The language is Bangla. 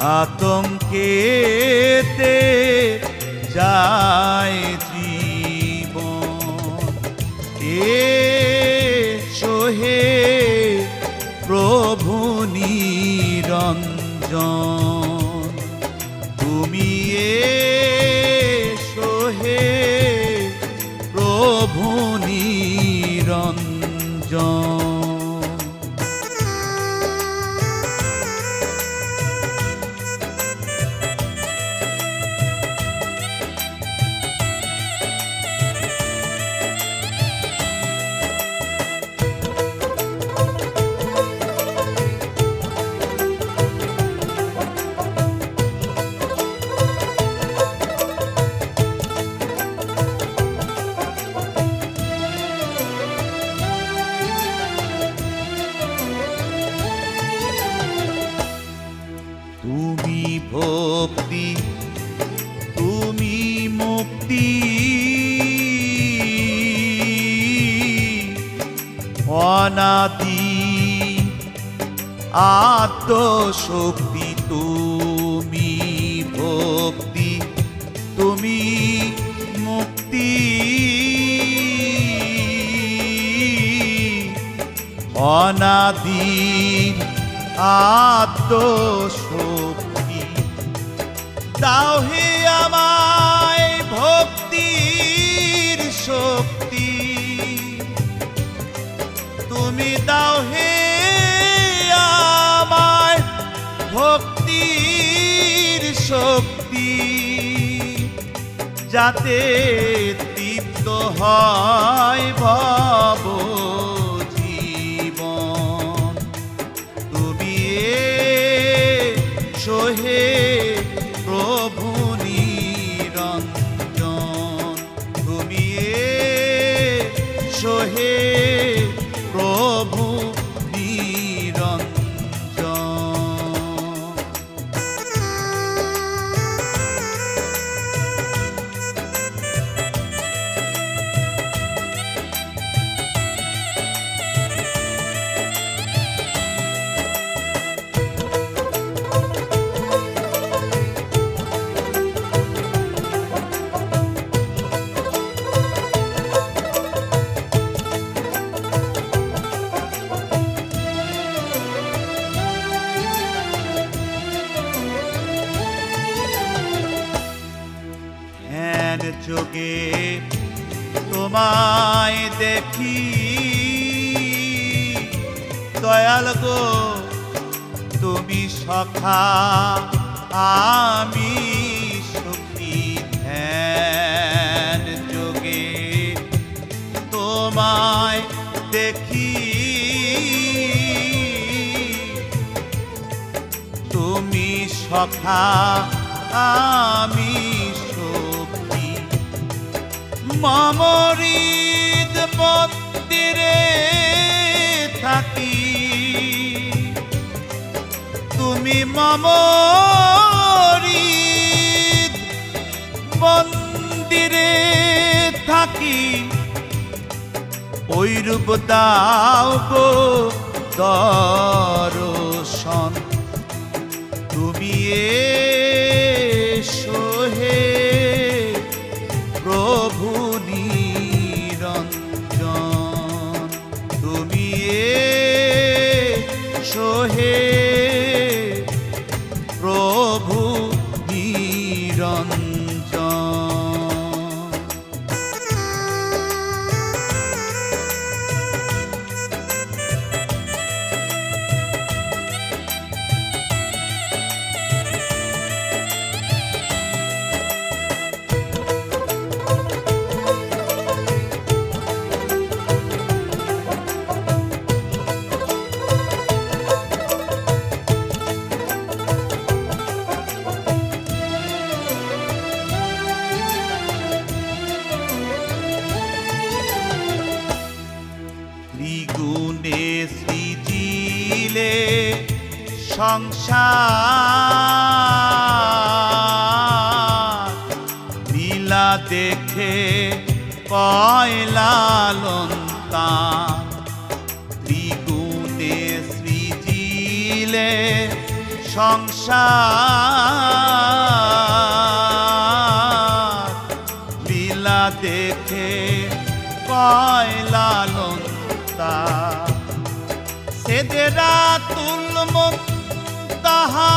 আতঙ্কেতে যায় জীবন। এ সোহে প্রভু নিরঞ্জন। তুমি এ সোহে প্রভু নিরঞ্জন। অনাদি আত্মশক্তি তুমি ভক্তি তুমি মুক্তি। অনাদির আত্মশক্তি দাও হে আমায় দাও হে আমায় ভক্তির শক্তি, যাতে তৃপ্ত হয় ভব জীবন। তুমি সোহে প্রভু নিরঞ্জন। তুমি সোহে যোগে তোমায় দেখি। দয়াল গো, তুমি সখা, আমি সুখী ধ্যান যোগে তোমায় দেখি। তুমি সখা, আমি মামরিদ মন্দিরে থাকি। তুমি মামরিদ মন্দিরে থাকি। ওই রূপ দাও গো দর্শন। তুমি এসো নিরঞ্জন সৃজিলে সংসার। লীলা দেখে পয়লালন্তা। দ্বিগুণে সৃজিলে সংসার। লীলা দেখে পয়লালন্তা। সেদেরা তুলম তাহা